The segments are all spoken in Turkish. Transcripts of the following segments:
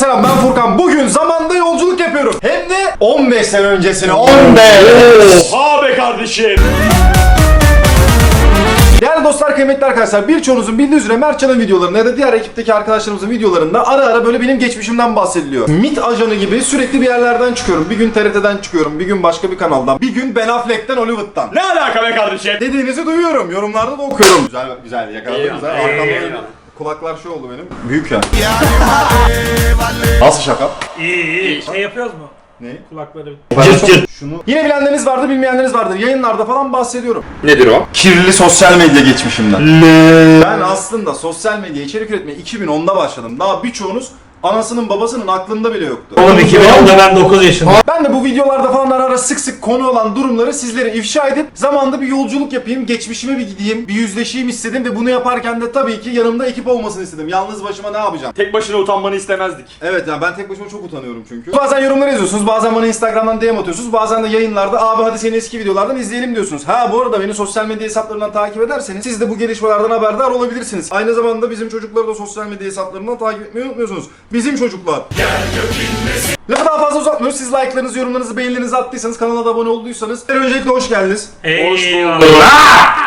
selam ben Furkan. Bugün zamanda yolculuk yapıyorum. Hem de 15 sene öncesine. 15! Ha be kardeşim. Değerli dostlar, kıymetli arkadaşlar birçoğunuzun bildiği üzere Mertcan'ın videolarında ya da diğer ekipteki arkadaşlarımızın videolarında ara ara böyle benim geçmişimden bahsediliyor. MIT ajanı gibi sürekli bir yerlerden çıkıyorum. Bir gün TRT'den çıkıyorum, bir gün başka bir kanaldan, bir gün Ben Affleck'ten Hollywood'dan. Ne alaka be kardeşim? Dediğinizi duyuyorum, yorumlarda da okuyorum. Güzel, güzel yakaladın Eyvallah, güzel. Arkamda kulaklar şey oldu benim. Büyük yani. Nasıl şaka? İyi iyi. Şey yapıyoruz mu? Ne? Kulakları. Cırt cırt. Şunu. Yine bilenleriniz vardır, bilmeyenleriniz vardır. Yayınlarda falan bahsediyorum. Nedir o? Kirli sosyal medya geçmişimden. Ben aslında sosyal medya içerik üretmeye 2010'da başladım. Daha birçoğunuz anasının babasının aklında bile yoktu. Oğlum 2010'da ben 9 yaşındayım. Ben de bu videolarda falan ara ara sık sık konu olan durumları sizlere ifşa edip zamanda bir yolculuk yapayım, geçmişime bir gideyim, bir yüzleşeyim istedim ve bunu yaparken de tabii ki yanımda ekip olmasını istedim. Yalnız başıma ne yapacağım? Tek başına utanmanı istemezdik. Evet yani ben tek başıma çok utanıyorum çünkü. Bazen yorumlar yazıyorsunuz, bazen bana Instagram'dan DM atıyorsunuz, bazen de yayınlarda abi hadi seni eski videolardan izleyelim diyorsunuz. Ha bu arada beni sosyal medya hesaplarından takip ederseniz siz de bu gelişmelerden haberdar olabilirsiniz. Aynı zamanda bizim çocukları da sosyal medya hesaplarından takip etmeyi unutmuyorsunuz. Bizim çocuklar. Lafı daha fazla uzatmıyoruz. Siz like'larınızı, yorumlarınızı, beğenilerinizi attıysanız, kanala da abone olduysanız öncelikle hoş geldiniz. Eyvallah.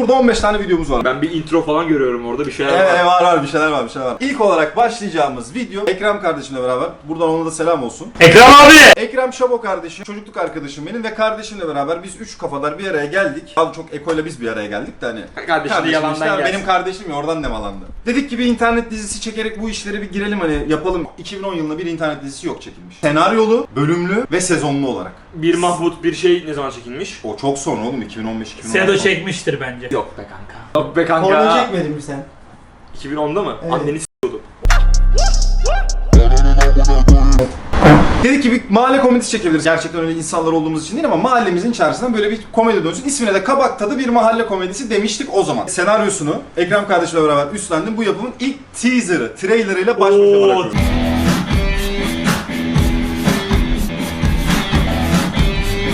Burada 15 tane videomuz var. Ben bir intro falan görüyorum orada bir şeyler Evet var. var var bir şeyler var bir şeyler var. İlk olarak başlayacağımız video Ekrem kardeşimle beraber. Buradan ona da selam olsun. Ekrem abi. Ekrem Şabo kardeşim, çocukluk arkadaşım benim ve kardeşimle beraber biz üç kafadar bir araya geldik. Abi çok ekoyla biz bir araya geldik de hani. Kardeşim de yalandan işte, gelsin. Benim kardeşim ya oradan nemalandı. Dedik ki bir internet dizisi çekerek bu işlere bir girelim hani yapalım. 2010 yılında bir internet dizisi yok çekilmiş. Senaryolu, bölümlü ve sezonlu olarak. Bir Mahmut bir şey ne zaman çekilmiş? O çok sonra oğlum 2015 2016. Sedo çekmiştir bence. Yok be kanka. Yok be kanka. Porno çekmedin mi sen? 2010'da mı? Evet. Anneni s**yordu. Dedik ki bir mahalle komedisi çekebiliriz. Gerçekten öyle insanlar olduğumuz için değil ama mahallemizin içerisinden böyle bir komedi dönsün. İsmine de Kabak Tadı bir mahalle komedisi demiştik o zaman. Senaryosunu Ekrem kardeşimle beraber üstlendim. Bu yapımın ilk teaser'ı, trailer'ıyla baş başa bırakıyoruz.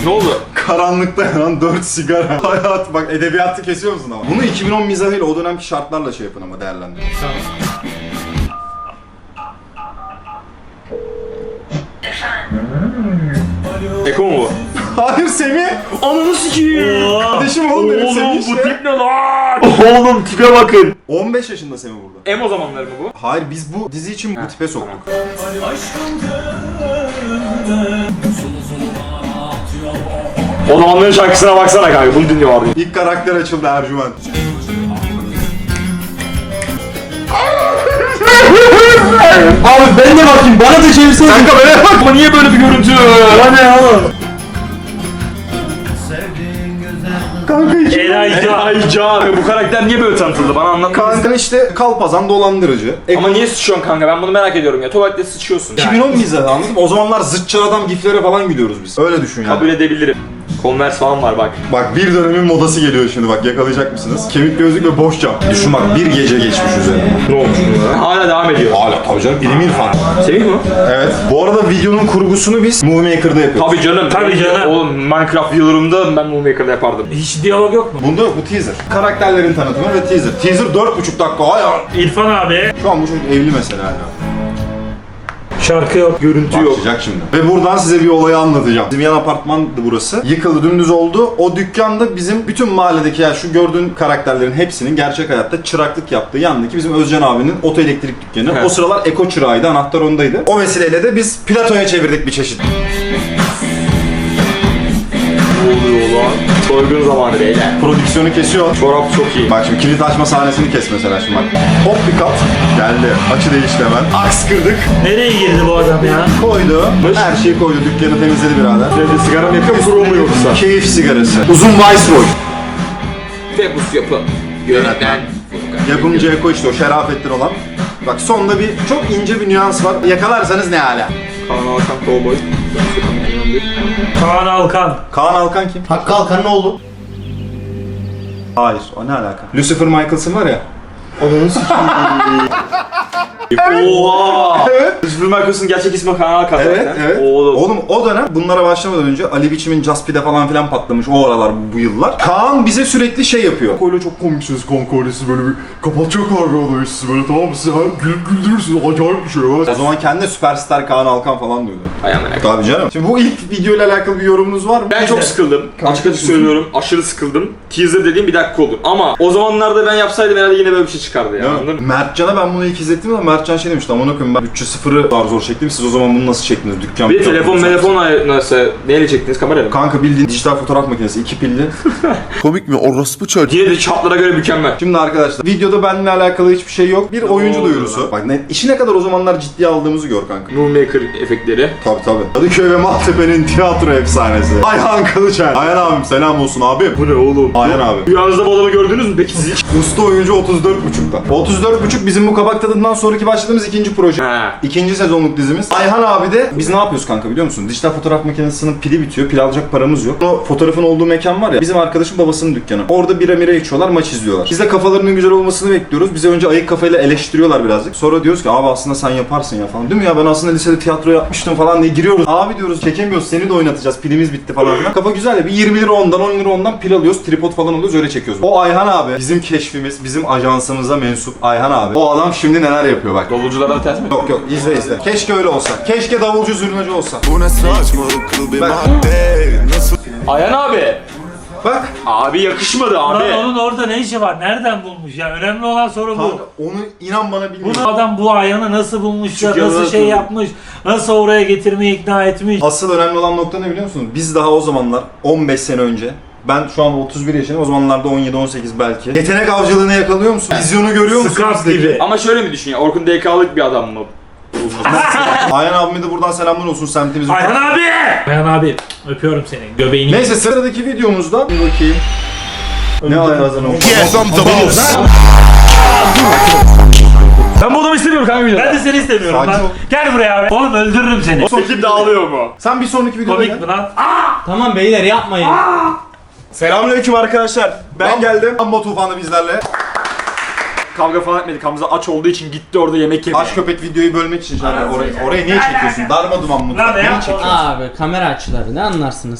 Ne oldu? Karanlıkta yanan 4 sigara. Hayat bak edebiyatı kesiyor musun ama? Bunu 2010 mizahıyla o dönemki şartlarla şey yapın ama değerlendirin. Eko mu bu? Hayır Semih! Ananı sikiyim. Kardeşim oğlum benim Semih Oğlum bu işte. tip ne lan? Oğlum tipe bakın. 15 yaşında Semih burada. Emo zamanları mı bu? Hayır biz bu dizi için bu tipe soktuk. O zamanların şarkısına baksana kanka bunu dinliyorlardı. İlk karakter açıldı Ercüment. Abi ben de bakayım bana da çevirsene. Kanka bana bakma niye böyle bir görüntü? Bana ne oğlum? Kanka iki Eray Can. Bu karakter niye böyle tanıtıldı bana anlat. Kanka işte kalpazan dolandırıcı. E, Ama niye sıçıyorsun kanka ben bunu merak ediyorum ya. Tuvalette sıçıyorsun. 2010 mizahı anladın mı? O zamanlar zıtçı adam giflere falan gülüyoruz biz. Öyle düşün yani. Kabul edebilirim. Converse falan var bak. Bak bir dönemin modası geliyor şimdi bak yakalayacak mısınız? Kemik gözlük ve boş cam. Düşün bak bir gece geçmiş üzerine. Ne olmuş Hala devam ediyor. Hala tabii canım ilim irfan. Semih mi? Evet. Bu arada videonun kurgusunu biz Movie Maker'da yapıyoruz. Tabii canım. Tabii canım. Oğlum Minecraft yıllarımda ben Movie Maker'da yapardım. Hiç diyalog yok mu? Bunda bu teaser. Karakterlerin tanıtımı ve teaser. Teaser 4,5 dakika. Ay ay. İrfan abi. Şu an bu çocuk evli mesela ya. Şarkı yok. Görüntü yok. Başlayacak şimdi. Ve buradan size bir olayı anlatacağım. Bizim yan apartmandı burası. Yıkıldı dümdüz oldu. O dükkanda bizim bütün mahalledeki yani şu gördüğün karakterlerin hepsinin gerçek hayatta çıraklık yaptığı yandaki bizim Özcan abinin oto elektrik dükkanı. He. O sıralar Eko çırağıydı. Anahtar ondaydı. O vesileyle de biz Plato'ya çevirdik bir çeşit. Ne oluyor lan? Soygun zamanı beyler. Prodüksiyonu kesiyor. Çorap çok iyi. Bak şimdi kilit açma sahnesini kes mesela şimdi bak. Hop bir kat. Geldi. Açı değişti hemen. Aks kırdık. Nereye girdi bu adam ya? Koydu. Her şeyi koydu. Dükkanı temizledi birader. Evde sigara mı yakıyor musun mu yoksa? Keyif sigarası. Uzun Viceroy. Ve bu yapı. Yöneten. Yapımcı Eko işte o Şerafettin olan. Bak sonda bir çok ince bir nüans var. Yakalarsanız ne hala? Kaan Alkan Cowboy. Kaan Alkan. Kaan Alkan kim? Hakkı Alkan'ın oğlu. Hayır, o ne alaka? Lucifer Michaelson var ya. Onun. Oha! Evet. Zülfü Marcos'un gerçek ismi Kaan Alkan Evet, zaten. evet. Oğlum. Oğlum o dönem bunlara başlamadan önce Ali Biçim'in Caspi'de falan filan patlamış o aralar bu yıllar. Kaan bize sürekli şey yapıyor. Öyle çok komiksiniz kanka öyle siz böyle bir kapatacaklar galiba sizi böyle tamam mı? Siz her gül güldürürsünüz acayip bir şey var. O zaman kendine süperstar Kaan Alkan falan diyordu. Hay amına. Tabii canım. Şimdi bu ilk video ile alakalı bir yorumunuz var mı? Ben çok sıkıldım. Açık açık söylüyorum. Aşırı sıkıldım. Teaser dediğim bir dakika olur. Ama o zamanlarda ben yapsaydım herhalde yine böyle bir şey çıkardı ya. Anladın mı? Mertcan'a ben bunu ilk izlettim ama Mertcan şey demişti amına koyayım ben bütçe sıfırı zar zor çektim siz o zaman bunu nasıl çektiniz dükkan Bir telefon telefon nasıl neyle çektiniz kamerayla mı? Kanka bildiğin dijital fotoğraf makinesi iki pilli. Komik mi? Orospu çocuğu. Yine de çaplara göre mükemmel. Şimdi arkadaşlar videoda benimle alakalı hiçbir şey yok. Bir oyuncu oluyor duyurusu. lan? Bak ne, işi ne kadar o zamanlar ciddiye aldığımızı gör kanka. Moonmaker efektleri. Tabi tabi. Kadıköy ve Maltepe'nin tiyatro efsanesi. Ayhan Kılıçer. Ayhan abim selam olsun abim. Bu ne oğlum? Ayhan abi. Rüyanızda bu adamı gördünüz mü peki siz hiç? Usta oyuncu 34.5'ta. 34.5 bizim bu kabak tadından sonraki başladığımız ikinci proje. Ha. İkinci sezonluk dizimiz. Ayhan abi de biz ne yapıyoruz kanka biliyor musun? Dijital fotoğraf makinesinin pili bitiyor. Pil alacak paramız yok. O fotoğrafın olduğu mekan var ya. Bizim arkadaşın babasının dükkanı. Orada bira mira içiyorlar, maç izliyorlar. Biz de kafalarının güzel olmasını bekliyoruz. Bize önce ayık kafayla eleştiriyorlar birazcık. Sonra diyoruz ki abi aslında sen yaparsın ya falan. Değil mi ya ben aslında lisede tiyatro yapmıştım falan diye giriyoruz. Abi diyoruz çekemiyoruz seni de oynatacağız. Pilimiz bitti falan filan. Kafa güzel ya. Bir 20 lira ondan 10 lira ondan pil alıyoruz. Tripod falan alıyoruz öyle çekiyoruz. O Ayhan abi bizim keşfimiz, bizim ajansımıza mensup Ayhan abi. O adam şimdi neler yapıyor bak. Davulculara da ters mi? Yok yok izle izle. Keşke öyle olsa. Keşke davulcu zurnacı olsa. Bu ne saçmalık kıl bir Bak. madde. Nasıl Ayhan abi. Bak. Abi yakışmadı abi. Lan onun orada ne işi var? Nereden bulmuş ya? Önemli olan soru bu. Kanka onu inan bana bilmiyorum. Bunu adam bu ayağını nasıl bulmuş ya, Çünkü nasıl şey yapmış, nasıl oraya getirmeyi ikna etmiş. Asıl önemli olan nokta ne biliyor musunuz? Biz daha o zamanlar 15 sene önce ben şu an 31 yaşındayım. O zamanlarda 17-18 belki. Yetenek avcılığını yakalıyor musun? Vizyonu görüyor musun? Bizdeki? gibi. Ama şöyle mi düşün ya? Orkun DK'lık bir adam mı? Ayhan abime de buradan selamlar olsun semtimizin. Ayhan abi! Ayhan abi öpüyorum seni. Göbeğini. Neyse sıradaki videomuzda bir bakayım. Ne Ayhan olmuş? Yes I'm the boss. Ben bu adamı istemiyorum kanka videoda. Ben de seni istemiyorum Sakin lan. ol. Gel buraya abi. Oğlum öldürürüm seni. Ekip dağılıyor mu? Sen bir sonraki videoda Komik gel. mi lan? Tamam beyler yapmayın. Selamünaleyküm arkadaşlar. Ben geldim. Amma tufanı bizlerle. Kavga falan etmedik. Hamza aç olduğu için gitti orada yemek yemeye. Aç köpek videoyu bölmek için yani orayı, orayı niye çekiyorsun? Darma duman mutfak. Lan ne Niye çekiyorsun? Abi kamera açıları ne anlarsınız?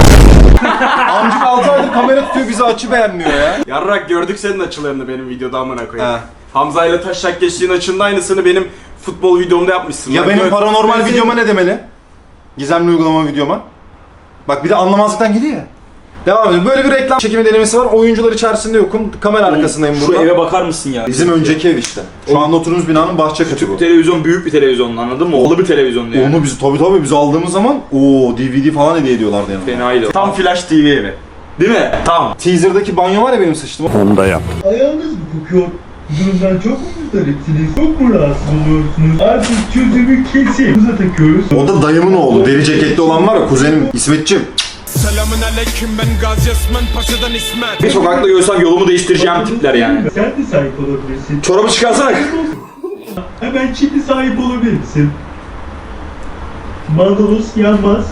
Amcık 6 aydır kamera tutuyor bizi açı beğenmiyor ya. Yarrak gördük senin açılarını benim videoda amına koyayım. He. Hamza ile taşak geçtiğin açının aynısını benim futbol videomda yapmışsın. Ya benim paranormal videoma ne demeli? Gizemli uygulama videoma. Bak bir de anlamazlıktan geliyor ya. Devam edelim. Böyle bir reklam çekimi denemesi var. Oyuncular içerisinde yokum. Kamera arkasındayım Şu burada. eve bakar mısın ya? Bizim önceki ev işte. Şu anda oturduğumuz binanın bahçe katı bu. televizyon büyük bir televizyon anladın mı? Oğlu bir televizyondu yani. Onu biz tabii tabii biz aldığımız zaman o DVD falan hediye ediyorlardı yanıma. Fenaydı. Tam Flash TV evi. Değil mi? Tam. Teaser'daki banyo var ya benim sıçtım. Ayağınız mı kokuyor? Bu durumdan çok mu muzdaripsiniz? Çok mu rahatsız oluyorsunuz? Artık çözümü kesin. Takıyoruz. O da dayımın oğlu. Deri ceketli olan var ya kuzenim İsmetçim. Selamun aleyküm ben Gazi Osman Paşa'dan İsmet Bir sokakta görsem yolumu değiştireceğim tipler yani. Sen de sahip olabilirsin. Çorabı çıkarsana. Hemen şimdi sahip olabilirsin. Mandalos yanmaz.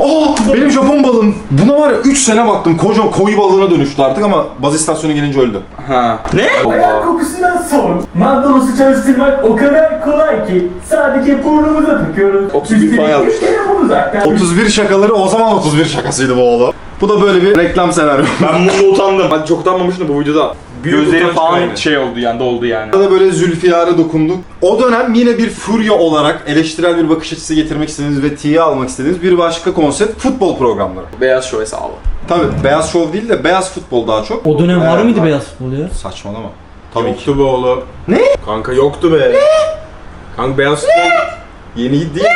Aa benim Japon balığım. Buna var ya 3 sene baktım. Koca koyu balığına dönüştü artık ama baz istasyonu gelince öldü. Ha. Ne? Allah. Kokusundan sor. Mandalos'u çalıştırmak o kadar kolay ki sadece burnumuza takıyoruz. 31 falan yazmışlar. Bunu zaten. 31 şakaları o zaman 31 şakasıydı bu oğlum. Bu da böyle bir reklam senaryo. Ben bunu utandım. Ben çok utanmamıştım bu videoda. Gözlerim utanç falan kaynağı. şey oldu yani doldu yani. Burada da böyle Zülfiyar'a dokunduk. O dönem yine bir furya olarak eleştirel bir bakış açısı getirmek istediğiniz ve tiye almak istediğiniz bir başka konsept futbol programları. Beyaz şov hesabı. Tabi beyaz şov değil de beyaz futbol daha çok. O dönem var Evet, mıydı beyaz futbol ya? Saçmalama. Tabii ki. Yoktu be oğlum. Ne? Kanka yoktu be. Ne? Kanka beyaz futbol. Yeni değil mi?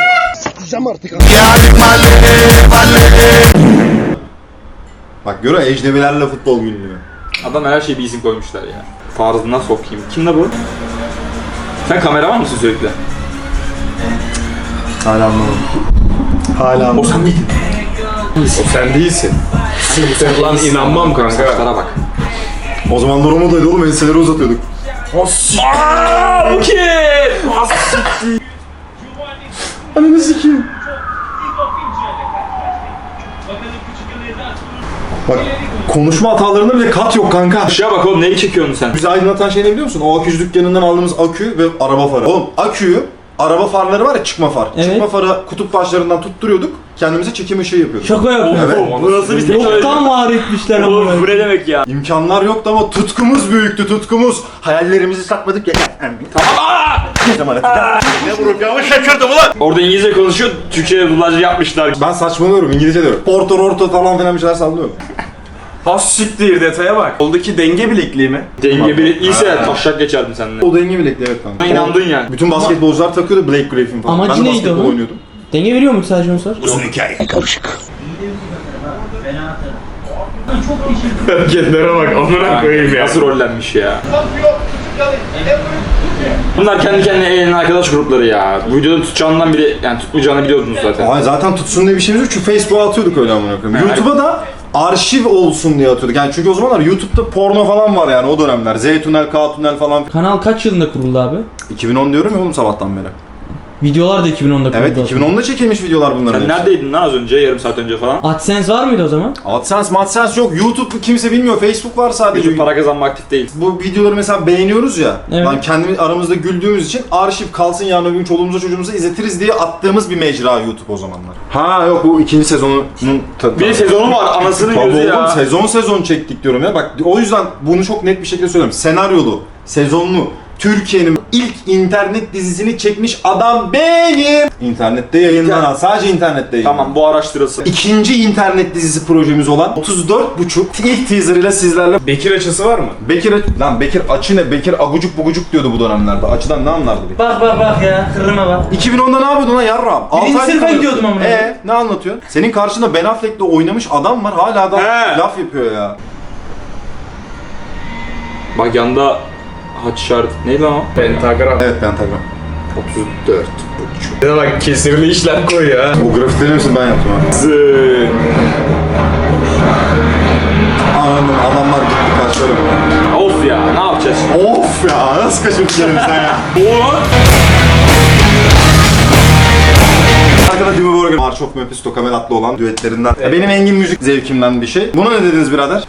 Bak görüyor musun? ecnebilerle futbol günlüğü. Adam her şeye bir isim koymuşlar ya. Farzına sokayım. Kim la bu? Sen kameraman mısın sürekli? Hala anlamadım. Hala O sen miydin? O sen değilsin. Sen lan inanmam kanka. Saçlara bak. O zaman Roma'daydı oğlum enseleri uzatıyorduk. Aaa bu kim? Ananı sikeyim. Bak konuşma hatalarında bile kat yok kanka. Aşağı bak oğlum neyi çekiyorsun sen? Bizi aydınlatan şey ne biliyor musun? O akücü dükkanından aldığımız akü ve araba farı. Oğlum aküyü, araba farları var ya çıkma far. Evet. Çıkma farı kutup başlarından tutturuyorduk. Kendimize çekim ışığı yapıyorduk. Şaka yapıyor. Evet. Bu nasıl bir teknoloji? Yoktan var etmişler Oğlum ama. bu ne demek ya? İmkanlar yoktu ama tutkumuz büyüktü tutkumuz. Hayallerimizi satmadık ya. Tamam. Ne vurup şaşırdım ulan. Orada İngilizce konuşuyor, Türkçe'de dublaj yapmışlar. Ben saçmalıyorum İngilizce diyorum. Porto orto falan filan bir şeyler sallıyorum. Has siktir detaya bak. Oldaki denge bilekliği mi? Denge bir iyiyse taşak geçerdim seninle. O denge bilekli evet kanka. İnandın yani. Bütün basketbolcular takıyordu Blake Griffin falan. Amacı ben de neydi basketbol onun? oynuyordum. Denge veriyor mu sadece onu sor? Hareketlere bak amına koyayım ya. Nasıl rollenmiş ya. Bunlar kendi kendine eğlenen arkadaş grupları ya. Bu videoda tutacağından bile yani tutmayacağını biliyordunuz zaten. Ay zaten tutsun diye bir şeyimiz yok çünkü Facebook'a atıyorduk öyle amına koyayım. YouTube'a da arşiv olsun diye atıyorduk. Yani çünkü o zamanlar YouTube'da porno falan var yani o dönemler. Z tünel, K tünel falan. Kanal kaç yılında kuruldu abi? 2010 diyorum ya oğlum sabahtan beri. Videolar da 2010'da kuruldu. Evet 2010'da çekilmiş videolar bunların. Sen hepsi. neredeydin lan az önce, yarım saat önce falan? AdSense var mıydı o zaman? AdSense, MadSense yok. YouTube kimse bilmiyor. Facebook var sadece. YouTube para kazanma aktif değil. Bu videoları mesela beğeniyoruz ya. Evet. Lan kendi aramızda güldüğümüz için arşiv kalsın yarın öbür gün çoluğumuza çocuğumuza izletiriz diye attığımız bir mecra YouTube o zamanlar. Ha yok bu ikinci sezonunun tadı. Bir sezonu var, anasının Tabii gözü oğlum ya. sezon sezon çektik diyorum ya. Bak o yüzden bunu çok net bir şekilde söylüyorum. Senaryolu, sezonlu, Türkiye'nin ilk internet dizisini çekmiş adam benim. İnternette yayınlanan, sadece internette yayınlanan. Tamam bu araştırılsın. İkinci internet dizisi projemiz olan 34.5 ilk teaser ile sizlerle Bekir açısı var mı? Bekir lan Bekir açı ne? Bekir agucuk bugucuk diyordu bu dönemlerde. Açıdan ne anlardı bir? Bak bak bak ya kırrıma bak. 2010'da ne yapıyordun lan yarram? Birinci sınıfa gidiyordum amına. Ee ne anlatıyorsun? Senin karşında Ben Affleck'le oynamış adam var hala da He. laf yapıyor ya. Bak yanda haç işareti. Neydi lan o? Pentagram. Evet tabii. 34 Ne bak kesirli işlem koyuyor ha. O grafikleri hepsini ben yaptım ha. Zııı. Anladım adamlar gitti kaçlarım. Of ya ne yapacağız şimdi? Of ya nasıl kaçırdık elimizden ya. Oğlum. Arkada Dimmu Borgir, March of Mephisto Kamerat'la olan düetlerinden. Benim engin müzik zevkimden bir şey. Buna ne dediniz birader?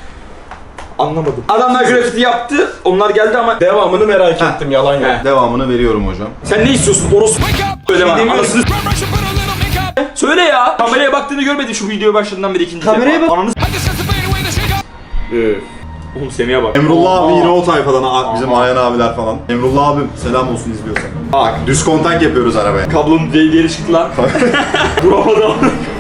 Anlamadım. Adamlar grafiti yaptı, onlar geldi ama Devamını merak ettim yalan yok. Devamını veriyorum hocam. sen ne istiyorsun? Orospu söyle bana. demiyorum. Anasını söyle ya. Kameraya baktığını görmedim şu video başladığından beri ikinci Kameraya defa. bak. Ananı s- Oğlum Semih'e bak. Emrullah abi yine o tayfadan a- bizim Ayhan abiler falan. Emrullah abim selam olsun izliyorsan. Bak düz kontak yapıyoruz arabaya. Kablonun değil diğeri çıktı lan. Vuramadım.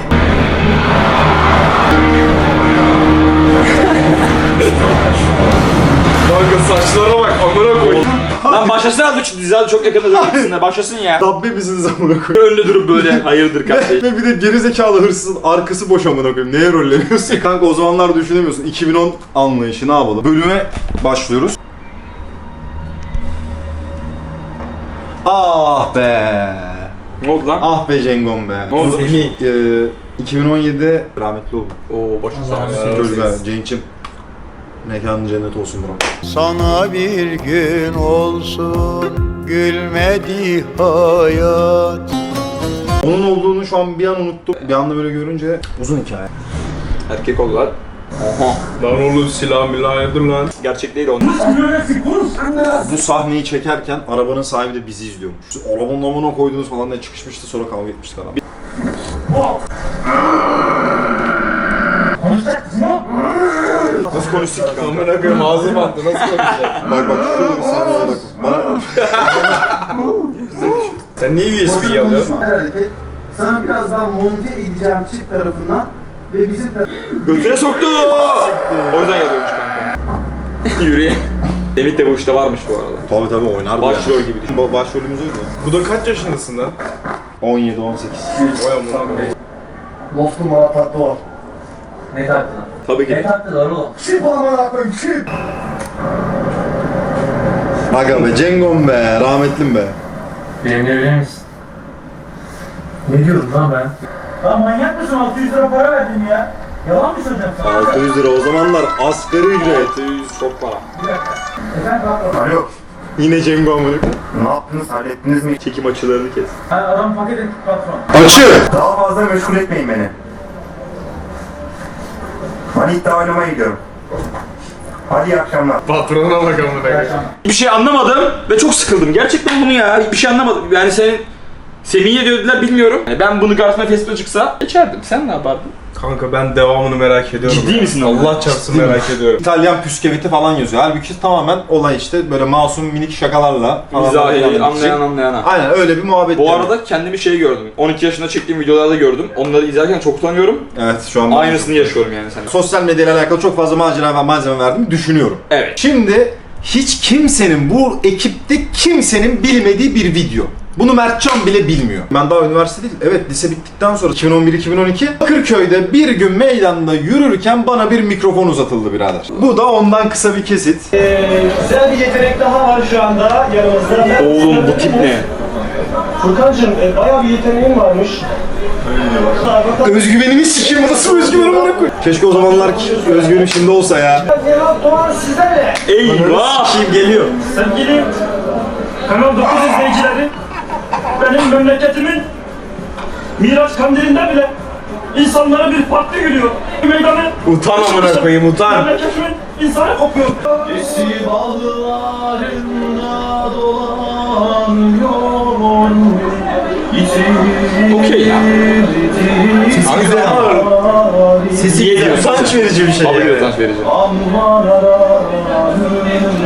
Kanka saçlara bak amına koy. lan başlasın abi şu dizi çok yakında dönüşünde başlasın ya. Dabbe misiniz amına koyayım? Önünde durup böyle hayırdır kardeşim. Ve bir de gerizekalı hırsızın arkası boş amına koyayım. Neye rolleniyorsun? Kanka o zamanlar düşünemiyorsun. 2010 anlayışı ne yapalım? Bölüme başlıyoruz. Ah be. ne oldu lan? Ah be Cengom be. Ne oldu? Ee, 2017'de rahmetli oldu. Oo başım sağ olsun. Çocuklar Cenk'cim. Mekanın cennet olsun bro. Sana bir gün olsun gülmedi hayat Onun olduğunu şu an bir an unuttum. Bir anda böyle görünce uzun hikaye. Erkek oldu lan. Oha. Lan oğlum silah milah yedir lan. Gerçek değil onun. Bu sahneyi çekerken arabanın sahibi de bizi izliyormuş. Siz Arabanın amına koydunuz falan diye çıkışmıştı sonra kavga etmiştik adam. Nasıl konuştuk ki kanka? Amına koyayım ağzıma attı nasıl konuşacak? Bak bak şöyle bir sahneye bak. Bana Sen niye USB'yi alıyorsun? Sana birazdan monte edeceğim çift tarafından ve bizim Götüne soktu. O yüzden yazıyormuş kanka. Yürüye. Demit de bu işte varmış bu arada. Tabii tabii oynardı Başrol yani. gibi düşün. Ba- Başrolümüz oydu. Bu da kaç yaşındasın lan? 17 18. Vay amına koyayım. loftum bana tatlı var. Ne taktın? Tabii ki. taktılar oğlum? Çip amına koyayım çip. Aga be Cengom be rahmetlim be. Benimle evlenir misin? Ne diyorum lan ben? Lan manyak mısın? 600 lira para verdim ya. Yalan mı söyleyeceğim sana? 600 lira o zamanlar asgari ücret. 600 çok para. Alo. Yine Cengom bunu. Ne yaptınız hallettiniz mi? Çekim açılarını kes. Ha, adam paket ettik patron. Açı! Daha fazla meşgul etmeyin beni. Hadi iddia gidiyorum. Hadi iyi akşamlar. Patrona bakalım. Bir şey anlamadım ve çok sıkıldım. Gerçekten bunu ya. Bir şey anlamadım. Yani senin Semih'e dediler bilmiyorum. Yani ben bunu karşıma Facebook'a çıksa geçerdim. Sen ne yapardın? Kanka ben devamını merak ediyorum. Ciddi misin? Allah çarpsın merak ediyorum. İtalyan püskeviti falan yazıyor. Halbuki tamamen olay işte böyle masum minik şakalarla falan. Anlayan anlayana. Aynen öyle bir muhabbet. Bu yani. arada kendimi şey gördüm. 12 yaşında çektiğim videolarda gördüm. Onları izlerken çok utanıyorum. Evet şu an Aynısını yaşıyorum yani sen. Sosyal medyayla alakalı çok fazla macera ve malzeme verdiğimi düşünüyorum. Evet. Şimdi hiç kimsenin bu ekipte kimsenin bilmediği bir video. Bunu Mertcan bile bilmiyor. Ben daha üniversite değil, evet lise bittikten sonra 2011-2012 Bakırköy'de bir gün meydanda yürürken bana bir mikrofon uzatıldı birader. Bu da ondan kısa bir kesit. Güzel bir yetenek daha var şu anda yanımızda. Oğlum bu tip ne? Furkan'cığım e, bayağı bir yeteneğin varmış. Özgüvenimi sikeyim, bu nasıl bir özgüven amına koy. Keşke o zamanlar ki özgüvenim şimdi olsa ya. Nihat Doğan sizlerle. Eyvah! Sikeyim geliyor. Sevgili Kanal 9 izleyicileri, benim memleketimin Miraç kandilinde bile insanlara bir farklı gülüyor. Meydanı Utan amına koyayım utan. memleketimin insanı kopuyor. Okey ya. Sesi Yedim. utanç verici bir şey. Vallahi utanç verici.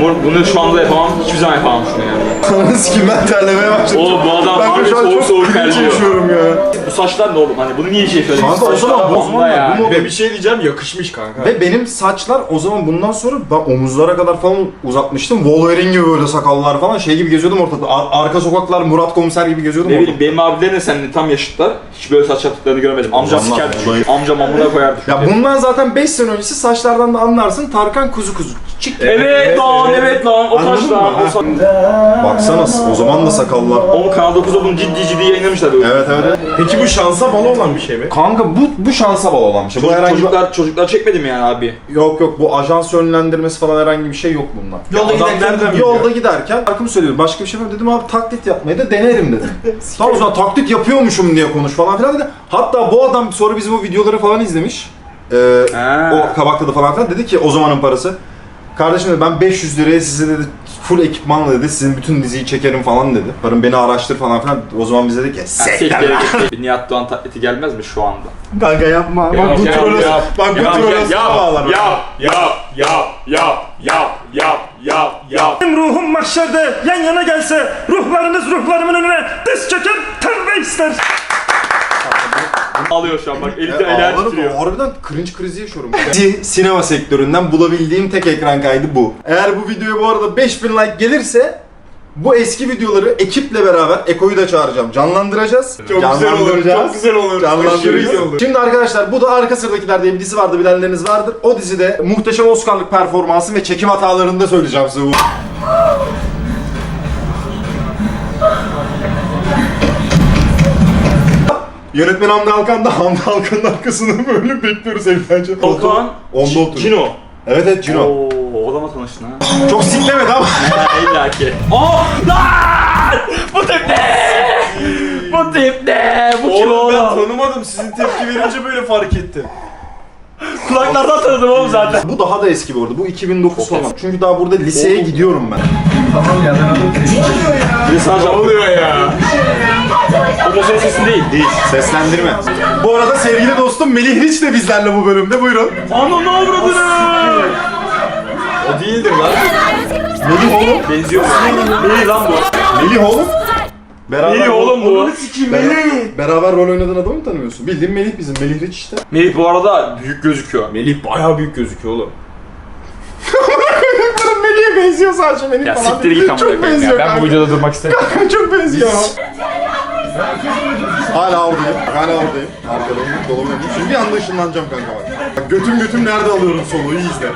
Mor, bunu şu anda yapamam. Hiçbir zaman yapamam şunu yani. Ananı sikeyim ben terlemeye başladım. Oğlum bu adam Ben şu an soğuk çok soğuk terliyor. yaşıyorum ya. Saçlar ne oğlum? Hani bunu niye şey söyledin? Kanka o zaman zaman ya. bu Ve bir şey diyeceğim yakışmış kanka. Ve benim saçlar o zaman bundan sonra ben omuzlara kadar falan uzatmıştım. Wolverine gibi böyle sakallar falan şey gibi geziyordum ortada. Ar- arka sokaklar Murat Komiser gibi geziyordum Ne ortada. bileyim benim abilerim de seninle tam yaşıtlar. Hiç böyle saç yaptıklarını görmedim. Amcam Vallahi sikerdi vallahi. çünkü. Amcam amına koyardı çünkü. Ya bundan zaten 5 sene öncesi saçlardan da anlarsın Tarkan kuzu kuzu. Çık. Evet lan evet lan o Anladın saçlar. mı? O, Ha. sa- Baksana o zaman da sakallar. o Kanal 9'da bunu ciddi ciddi yayınlamışlar böyle. Evet evet. Peki bu şansa bağlı olan bir şey mi? Kanka bu bu şansa bağlı olan bir şey. Bu Çocuk- herhangi bir... çocuklar çocuklar çekmedi mi yani abi? Yok yok bu ajans yönlendirmesi falan herhangi bir şey yok bunda. Yolda Adam giderken nereden biliyor? Yolda giderken şarkımı söylüyorum. Başka bir şey yapmıyorum. Dedim abi taklit yapmayı da denerim dedim. tamam o zaman taklit yapıyormuşum diye konuş falan filan dedi. Hatta bu adam sonra bizim o videoları falan izlemiş. Ee, Ha. o kabakta da falan filan dedi ki o zamanın parası. Kardeşim dedi ben 500 liraya size dedi full ekipmanla dedi sizin bütün diziyi çekerim falan dedi. Parın beni araştır falan filan. O zaman biz dedik ya sekler. Bir Nihat Doğan taklidi gelmez mi şu anda? Kanka yapma. Yap, Bak bu yap, Bak bu yap, tür yap, yap. Yap yap yap yap yap yap yap. Benim ruhum mahşerde yan yana gelse ruhlarınız ruhlarımın önüne diz çeker tövbe ister. Ağlıyor şu an bak elinde Ya eller ağlarım, titriyor. harbiden cringe krizi yaşıyorum. Dizi, Sinema sektöründen bulabildiğim tek ekran kaydı bu. Eğer bu videoya bu arada 5000 like gelirse bu eski videoları ekiple beraber Eko'yu da çağıracağım. Canlandıracağız. Çok güzel olur. Çok güzel olur. Aşırı Canlandıracağız. olur. Şimdi arkadaşlar bu da Arka Sıradakiler diye bir dizi vardı bilenleriniz vardır. O dizide muhteşem Oscar'lık performansı ve çekim hatalarını da söyleyeceğim size bu. Yönetmen Hamdi Alkan da Hamdi Alkan'ın arkasında böyle bekliyoruz evlence. Okan, Onda oturuyor. Cino. Evet evet Cino. Oo, adama tanıştın ha. Çok siklemedi ama. İlla ki. Oh lan! Bu tip ne? Bu tip ne? Bu kim Oğlum ben oğlum? tanımadım. Sizin tepki verince böyle fark ettim. Kulaklardan tanıdım oğlum zaten. Bu daha da eski bu arada. Bu 2009 falan. Çünkü daha burada liseye gidiyorum ben. Mesaj Ne oluyor ya? O da senin sesin değil. Değil. Seslendirme. Bu arada sevgili dostum Melih Riç de bizlerle bu bölümde. Buyurun. Ananı avradını! O değildir lan. Melih oğlum. Benziyor? Değil lan bu. Melih oğlum. Beraber Melih oğlum bu. Beraber, beraber rol oynadığın adamı mı tanımıyorsun? Bildiğin Melih bizim. Melih Riç işte. Melih bu arada büyük gözüküyor. Melih bayağı büyük gözüküyor oğlum. Melih'e benziyor sadece Melih Ya falan. siktir git amına Çok koyayım ya. benziyor Ben bu videoda durmak istemiyorum. Çok benziyor. Hala oradayım. Hala oradayım. Arkadayım. Dolabım yapayım. Şimdi bir anda ışınlanacağım kanka bak. Bak götüm götüm nerede alıyorum soluğu iyi izle.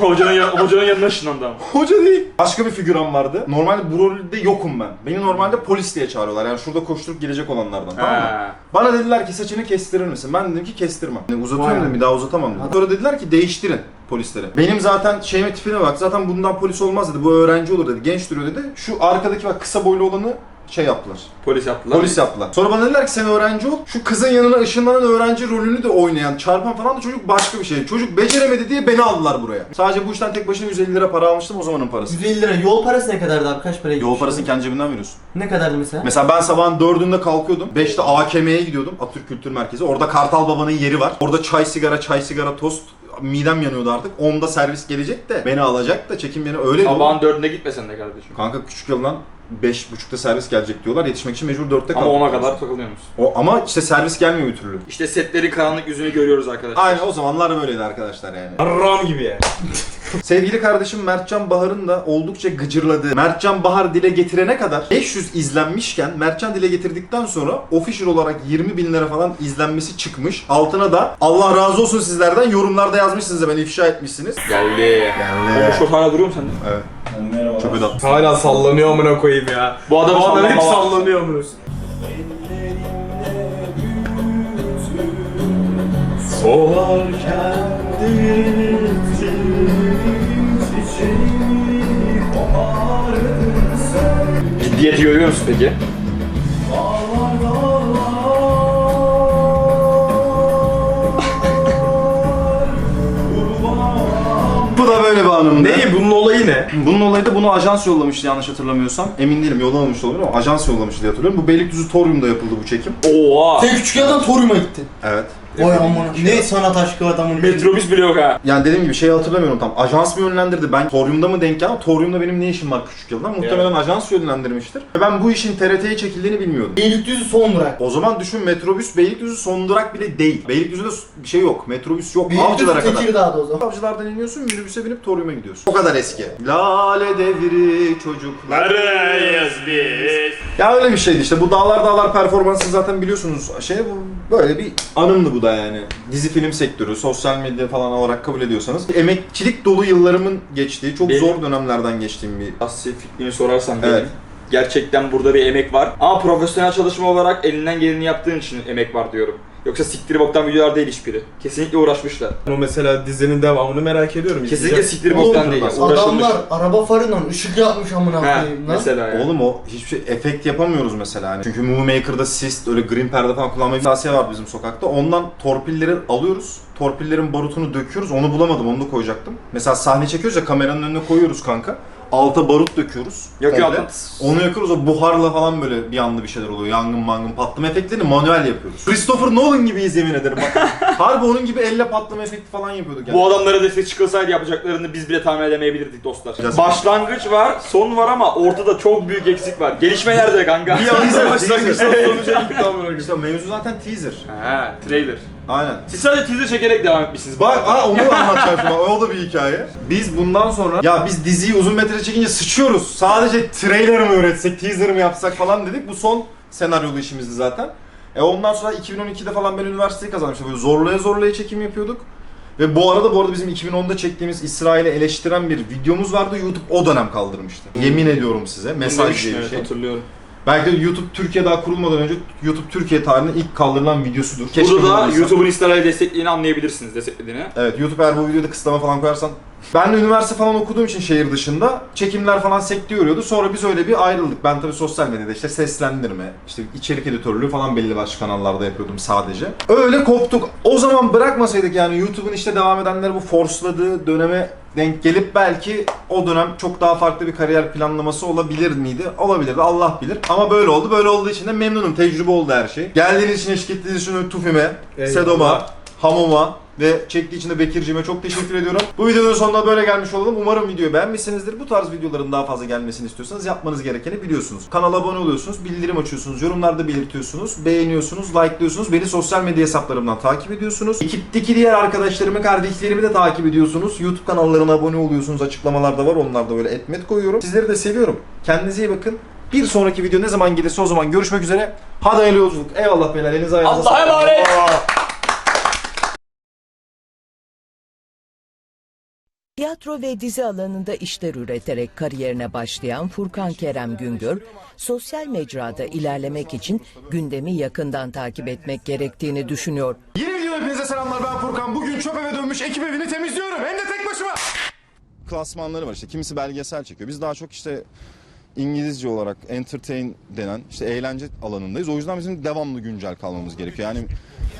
hocanın, yan- hocanın yanına ışınlandı ama. Hoca değil. Başka bir figüran vardı. Normalde bu rolde yokum ben. Beni normalde polis diye çağırıyorlar. Yani şurada koşturup gelecek olanlardan. Tamam mı? Bana dediler ki saçını kestirir misin? Ben dedim ki kestirmem. Yani uzatıyorum dedim bir daha uzatamam dedim. Sonra dediler ki değiştirin polisleri. Benim zaten şeyime tipine bak zaten bundan polis olmaz dedi. Bu öğrenci olur dedi. Genç duruyor dedi. Şu arkadaki bak kısa boylu olanı şey yaptılar. Polis yaptılar. Polis yaptılar. Sonra bana dediler ki sen öğrenci ol. Şu kızın yanına ışınlanan öğrenci rolünü de oynayan, çarpan falan da çocuk başka bir şey. Çocuk beceremedi diye beni aldılar buraya. Sadece bu işten tek başına 150 lira para almıştım o zamanın parası. 150 lira. Yol parası ne kadardı abi? Kaç paraya Yol parasını kendi cebinden veriyorsun. Ne kadardı mesela? Mesela ben sabahın dördünde kalkıyordum. Beşte AKM'ye gidiyordum. Atatürk Kültür Merkezi. Orada Kartal Baba'nın yeri var. Orada çay sigara, çay sigara, tost. Midem yanıyordu artık. Onda servis gelecek de beni alacak da çekim beni öyle Sabahın dördünde gitmesen de kardeşim. Kanka küçük yoldan 5.30'da servis gelecek diyorlar. Yetişmek için mecbur 4'te Ama kalkmak ona kadar lazım. takılıyor musun? O, ama işte servis gelmiyor bir türlü. İşte setlerin karanlık yüzünü görüyoruz arkadaşlar. Aynen o zamanlar böyleydi arkadaşlar yani. Ram gibi ya. Sevgili kardeşim Mertcan Bahar'ın da oldukça gıcırladığı Mertcan Bahar dile getirene kadar 500 izlenmişken Mertcan dile getirdikten sonra official olarak 20 bin lira falan izlenmesi çıkmış. Altına da Allah razı olsun sizlerden yorumlarda yazmışsınız da beni ifşa etmişsiniz. Geldi. Geldi. O hala duruyor mu sende? Evet. Çok ödat. Hala sallanıyor amına koyayım ya. Bu adam Bu adam hep sallanıyor amına. Solarken Ciddiyeti görüyor musun peki? Bu da böyle bir anımdı. Ne? Bunun olayı ne? Bunun olayı da bunu ajans yollamıştı yanlış hatırlamıyorsam. Emin değilim yollamamış olabilir ama ajans yollamıştı diye hatırlıyorum. Bu Beylikdüzü Torium'da yapıldı bu çekim. Oha. Sen küçük adam Torium'a gittin. Evet. Vay amına. Ne sanat aşkı adamın. Metrobüs bile yok ha. Yani dediğim gibi şeyi hatırlamıyorum tam. Ajans mı yönlendirdi? Ben Torium'da mı denk geldim? Torium'da benim ne işim var küçük yıldan? Muhtemelen ajans yönlendirmiştir. Ve Ben bu işin TRT'ye çekildiğini bilmiyordum. Beylikdüzü son durak. O zaman düşün metrobüs Beylikdüzü son durak bile değil. Beylikdüzü'de bir şey yok. Metrobüs yok. Beylikdüzü Avcılara kadar. Tekirdağ'da o zaman. Avcılardan iniyorsun, minibüse binip Torium'a gidiyorsun. O kadar eski. Lale devri çocuklar. biz? Ya öyle bir şeydi işte. Bu Dağlar Dağlar performansı zaten biliyorsunuz. Şey bu böyle bir anımdı bu da yani. Dizi film sektörü, sosyal medya falan olarak kabul ediyorsanız. Emekçilik dolu yıllarımın geçtiği, çok Benim- zor dönemlerden geçtiğim bir Asya fikrini sorarsan Evet. Gerçekten burada bir emek var. Ama profesyonel çalışma olarak elinden geleni yaptığın için emek var diyorum. Yoksa siktiri boktan videolar değil hiçbiri. Kesinlikle uğraşmışlar. O mesela dizinin devamını merak ediyorum. Kesinlikle İzleyeceğim. siktiri Oğlum, boktan değil. Uğraşılmış. Adamlar araba farıyla ışık yapmış amına koyayım lan. mesela yani. Oğlum o hiçbir şey efekt yapamıyoruz mesela hani. Çünkü Movie Maker'da sist öyle green perde falan kullanma bir tavsiye var bizim sokakta. Ondan torpilleri alıyoruz. Torpillerin barutunu döküyoruz. Onu bulamadım. Onu da koyacaktım. Mesela sahne çekiyoruz ya kameranın önüne koyuyoruz kanka. Alta barut döküyoruz. Yakıyor alttan. Onu yakıyoruz. O buharla falan böyle bir anda bir şeyler oluyor. Yangın mangın patlama efektlerini manuel yapıyoruz. Christopher Nolan gibiyiz yemin ederim. Bak, harbi onun gibi elle patlama efekti falan yapıyorduk yani. Bu adamlara destek çıkılsaydı yapacaklarını biz bile tahmin edemeyebilirdik dostlar. Biraz- Başlangıç var, son var ama ortada çok büyük eksik var. Gelişme nerede kanka? Bir anda Başlangıçtan teaser. sonuca amına koyayım. İşte mevzu zaten teaser. Ha, trailer. Aynen. Siz sadece teaser çekerek devam etmişsiniz. Bak aa, onu anlatacağım şimdi. O da bir hikaye. Biz bundan sonra ya biz diziyi uzun metre çekince sıçıyoruz. Sadece trailer mı üretsek, teaser mı yapsak falan dedik. Bu son senaryolu işimizdi zaten. E ondan sonra 2012'de falan ben üniversiteyi kazanmıştım. Böyle zorlaya zorlaya çekim yapıyorduk. Ve bu arada bu arada bizim 2010'da çektiğimiz İsrail'i eleştiren bir videomuz vardı. YouTube o dönem kaldırmıştı. Yemin ediyorum size. Mesaj diye bir şey. hatırlıyorum. Belki de YouTube Türkiye daha kurulmadan önce YouTube Türkiye tarihinin ilk kaldırılan videosudur. Keşke Burada da. YouTube'un İsrail'i desteklediğini anlayabilirsiniz, desteklediğini. Evet YouTube eğer bu videoda kısıtlama falan koyarsan ben de üniversite falan okuduğum için şehir dışında çekimler falan sekteye uğruyordu. Sonra biz öyle bir ayrıldık. Ben tabii sosyal medyada işte seslendirme, işte içerik editörlüğü falan belli başlı kanallarda yapıyordum sadece. Öyle koptuk. O zaman bırakmasaydık yani YouTube'un işte devam edenleri bu forsladığı döneme denk gelip belki o dönem çok daha farklı bir kariyer planlaması olabilir miydi? Olabilirdi. Allah bilir. Ama böyle oldu. Böyle olduğu için de memnunum. Tecrübe oldu her şey. Geldiğiniz için, eşlik ettiğiniz için Tufim'e, Eyvallah. Sedom'a, Hamom'a ve çektiği için de Bekir'cime çok teşekkür ediyorum. Bu videonun sonuna böyle gelmiş olalım. Umarım videoyu beğenmişsinizdir. Bu tarz videoların daha fazla gelmesini istiyorsanız yapmanız gerekeni biliyorsunuz. Kanala abone oluyorsunuz, bildirim açıyorsunuz, yorumlarda belirtiyorsunuz, beğeniyorsunuz, likeliyorsunuz. Beni sosyal medya hesaplarımdan takip ediyorsunuz. Ekipteki diğer arkadaşlarımı, kardeşlerimi de takip ediyorsunuz. YouTube kanallarına abone oluyorsunuz. Açıklamalarda var. Onlarda böyle etmet koyuyorum. Sizleri de seviyorum. Kendinize iyi bakın. Bir sonraki video ne zaman gelirse o zaman görüşmek üzere. Hadi hayırlı yolculuk. Eyvallah beyler. Elinize ayağınıza Allah'a sağlık. emanet. Tiyatro ve dizi alanında işler üreterek kariyerine başlayan Furkan Kerem Güngör, sosyal mecrada ilerlemek için gündemi yakından takip etmek gerektiğini düşünüyor. Yeni videoda hepinize selamlar ben Furkan. Bugün çöp eve dönmüş ekip evini temizliyorum. Hem de tek başıma. Klasmanları var işte. Kimisi belgesel çekiyor. Biz daha çok işte İngilizce olarak entertain denen işte eğlence alanındayız. O yüzden bizim devamlı güncel kalmamız gerekiyor. Yani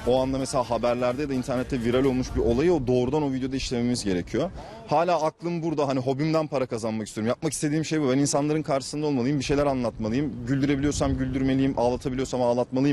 o anda mesela haberlerde da internette viral olmuş bir olayı o doğrudan o videoda işlememiz gerekiyor. Hala aklım burada hani hobimden para kazanmak istiyorum. Yapmak istediğim şey bu. Ben insanların karşısında olmalıyım, bir şeyler anlatmalıyım. Güldürebiliyorsam güldürmeliyim, ağlatabiliyorsam ağlatmalıyım.